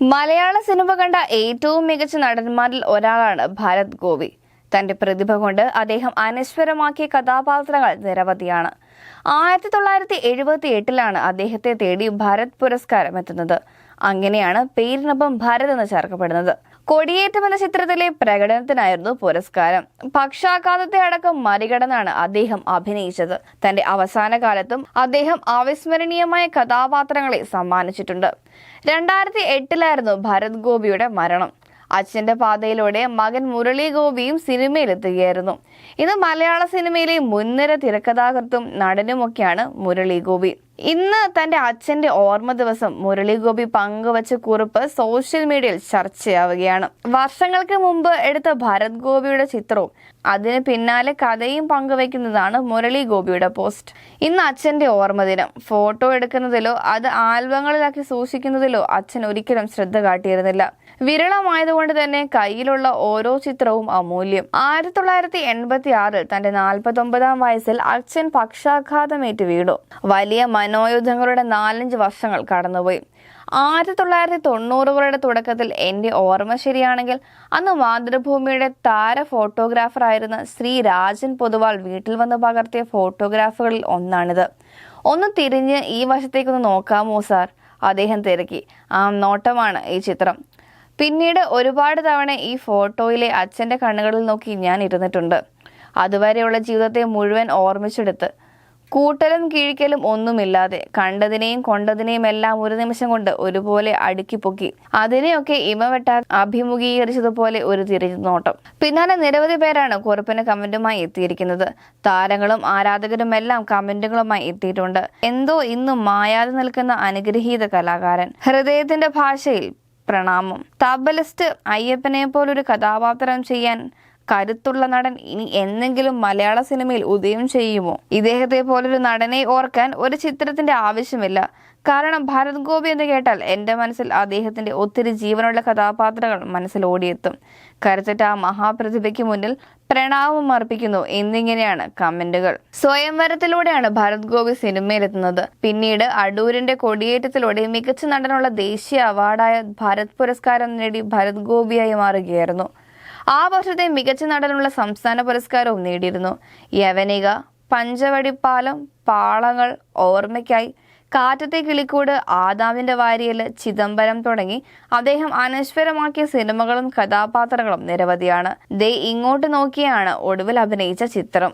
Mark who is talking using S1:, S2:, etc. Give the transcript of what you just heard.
S1: മലയാള cinema കണ്ട ഏറ്റവും മികച്ച നടന്മാരിൽ ഒരാളാണ് ഭരത് ഗോപി. തന്റെ പ്രതിഭ കൊണ്ട് അദ്ദേഹം അനശ്വരമാക്കിയ കഥാപാത്രങ്ങൾ നിരവധിയാണ്. ആയിരത്തി തൊള്ളായിരത്തി എഴുപത്തി എട്ടിലാണ് അദ്ദേഹത്തെ തേടി ഭരത് പുരസ്കാരം എത്തുന്നത്. അങ്ങനെയാണ് പേരിനൊപ്പം ഭരത് എന്ന് ചേർക്കപ്പെടുന്നത്. കൊടിയേറ്റം എന്ന ചിത്രത്തിലെ പ്രകടനത്തിനായിരുന്നു പുരസ്കാരം. പക്ഷാഘാതത്തെ അടക്കം മറികടന്നാണ് അദ്ദേഹം അഭിനയിച്ചത്. തന്റെ അവസാന കാലത്തും അദ്ദേഹം അവിസ്മരണീയമായ കഥാപാത്രങ്ങളെ സമ്മാനിച്ചിട്ടുണ്ട്. രണ്ടായിരത്തി എട്ടിലായിരുന്നു ഭരത് ഗോപിയുടെ മരണം. അച്ഛന്റെ പാതയിലൂടെ മകൻ മുരളി ഗോപിയും സിനിമയിലെത്തുകയായിരുന്നു. ഇത് മലയാള സിനിമയിലെ മുൻനിര തിരക്കഥാകൃത്തും നടനുമൊക്കെയാണ് മുരളി ഗോപി. ഇന്ന് തന്റെ അച്ഛന്റെ ഓർമ്മ ദിവസം മുരളിഗോപി പങ്കുവച്ച കുറിപ്പ് സോഷ്യൽ മീഡിയയിൽ ചർച്ചയാവുകയാണ്. വർഷങ്ങൾക്ക് മുമ്പ് എടുത്ത ഭരത് ഗോപിയുടെ ചിത്രവും അതിന് പിന്നാലെ കഥയും പങ്കുവയ്ക്കുന്നതാണ് മുരളി ഗോപിയുടെ പോസ്റ്റ്. ഇന്ന് അച്ഛന്റെ ഓർമ്മ ദിനം. ഫോട്ടോ എടുക്കുന്നതിലോ അത് ആൽബങ്ങളിലാക്കി സൂക്ഷിക്കുന്നതിലോ അച്ഛൻ ഒരിക്കലും ശ്രദ്ധ കാട്ടിയിരുന്നില്ല. വിരളമായതുകൊണ്ട് തന്നെ കയ്യിലുള്ള ഓരോ ചിത്രവും അമൂല്യം. ആയിരത്തി തൊള്ളായിരത്തി എൺപത്തി ആറിൽ തന്റെ നാൽപ്പത്തി വയസ്സിൽ അച്ഛൻ പക്ഷാഘാതമേറ്റ് വീണു. വലിയ മനോയുദ്ധങ്ങളുടെ നാലഞ്ച് വർഷങ്ങൾ കടന്നുപോയി. ആയിരത്തി തൊള്ളായിരത്തി തൊണ്ണൂറുകളുടെ തുടക്കത്തിൽ എന്റെ ഓർമ്മ ശരിയാണെങ്കിൽ അന്ന് മാതൃഭൂമിയുടെ താര ഫോട്ടോഗ്രാഫറായിരുന്ന ശ്രീ രാജൻ പൊതുവാൾ വീട്ടിൽ വന്ന് പകർത്തിയ ഫോട്ടോഗ്രാഫുകളിൽ ഒന്നാണിത്. ഒന്ന് തിരിഞ്ഞ് ഈ വശത്തേക്കൊന്ന് നോക്കാമോ സാർ? അദ്ദേഹം തിരക്കി. ആ നോട്ടമാണ് ഈ ചിത്രം. പിന്നീട് ഒരുപാട് തവണ ഈ ഫോട്ടോയിലെ അച്ഛന്റെ കണ്ണുകളിൽ നോക്കി ഞാൻ ഇരുന്നിട്ടുണ്ട്. അതുവരെയുള്ള ജീവിതത്തെ മുഴുവൻ ഓർമ്മിച്ചെടുത്ത് കൂട്ടലും കിഴിക്കലും ഒന്നുമില്ലാതെ കണ്ടതിനെയും കൊണ്ടതിനെയും എല്ലാം ഒരു നിമിഷം കൊണ്ട് ഒരുപോലെ അടുക്കി പൊക്കി. അതിനെയൊക്കെ ഇമവെട്ട അഭിമുഖീകരിച്ചതുപോലെ ഒരു തിരിഞ്ഞു നോട്ടം പിന്നാലെ നിരവധി പേരാണ് കുറിപ്പിന് കമന്റുമായി എത്തിയിരിക്കുന്നത്. താരങ്ങളും ആരാധകരും എല്ലാം കമന്റുകളുമായി എത്തിയിട്ടുണ്ട്. എന്തോ ഇന്നും മായാതെ നിൽക്കുന്ന അനുഗ്രഹീത കലാകാരൻ. ഹൃദയത്തിന്റെ ഭാഷയിൽ പ്രണാമം. തബലിസ്റ്റ് അയ്യപ്പനെ പോലൊരു കഥാപാത്രം ചെയ്യാൻ കരുത്തുള്ള നടൻ ഇനി എന്നെങ്കിലും മലയാള സിനിമയിൽ ഉദയം ചെയ്യുമോ? ഇദ്ദേഹത്തെ പോലൊരു നടനെ ഓർക്കാൻ ഒരു ചിത്രത്തിന്റെ ആവശ്യമില്ല. കാരണം ഭരത് ഗോപി എന്ന് കേട്ടാൽ എന്റെ മനസ്സിൽ അദ്ദേഹത്തിന്റെ ഒത്തിരി ജീവനുള്ള കഥാപാത്രങ്ങൾ മനസ്സിൽ ഓടിയെത്തും. കരുത്തറ്റ ആ മഹാപ്രതിഭയ്ക്ക് മുന്നിൽ പ്രണാമം അർപ്പിക്കുന്നു എന്നിങ്ങനെയാണ് കമന്റുകൾ. സ്വയംവരത്തിലൂടെയാണ് ഭരത് ഗോപി സിനിമയിലെത്തുന്നത്. പിന്നീട് അടൂരിന്റെ കൊടിയേറ്റത്തിലൂടെ മികച്ച നടനുള്ള ദേശീയ അവാർഡായ ഭാരത് പുരസ്കാരം നേടി ഭരത് ഗോപിയായി മാറുകയായിരുന്നു. ആ വർഷത്തെ മികച്ച നടനുള്ള സംസ്ഥാന പുരസ്കാരവും നേടിയിരുന്നു. യവനിക പഞ്ചവടിപ്പാലം പാളങ്ങൾ ഓർമ്മയ്ക്കായി കാറ്റത്തെ കിളിക്കൂട് ആദാമിന്റെ വാരിയൽ ചിദംബരം തുടങ്ങി അദ്ദേഹം അനശ്വരമാക്കിയ സിനിമകളും കഥാപാത്രങ്ങളും നിരവധിയാണ്. ദേ ഇങ്ങോട്ട് നോക്കിയാണ് ഒടുവിൽ അഭിനയിച്ച ചിത്രം.